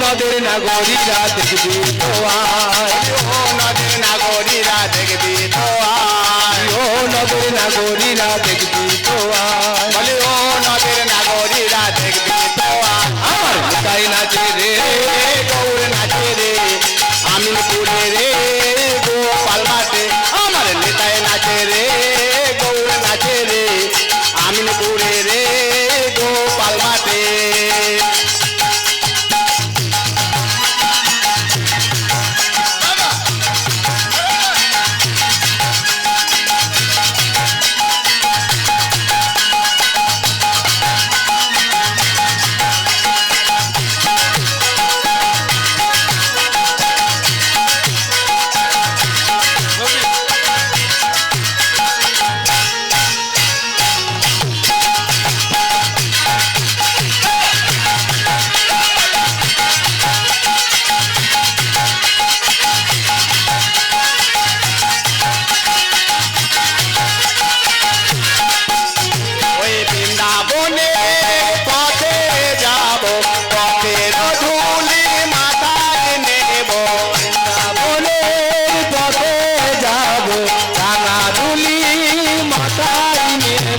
নদের নাগরীরা দেখবি তোমার ও নদের নাগরীরা দেখবি তোমার ও নদের নাগরীরা দেখবি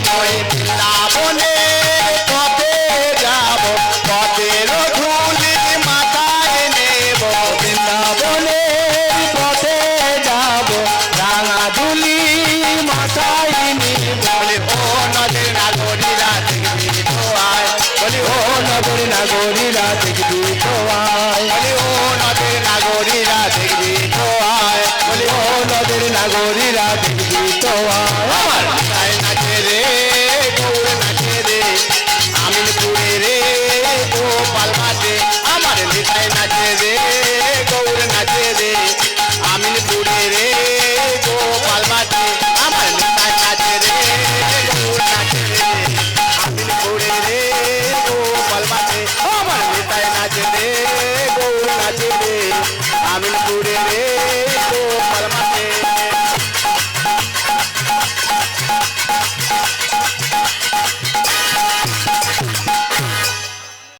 বয়ে রাবণে পথে যাব, পথের ধুলি মাথায় নেব। বৃন্দাবনে পথে যাব, রাঙা ধুলি মাথায় নিব। বলে, ও নদীর নাগরীরা দেখবি তো আয়। বলে, ও নদীর নাগরীরা দেখবি তো আয়। বলে, ও নদীর নাগরীরা দেখবি তো আয় বলে ও নদীর নাগরীরা দেখবি তো আয়।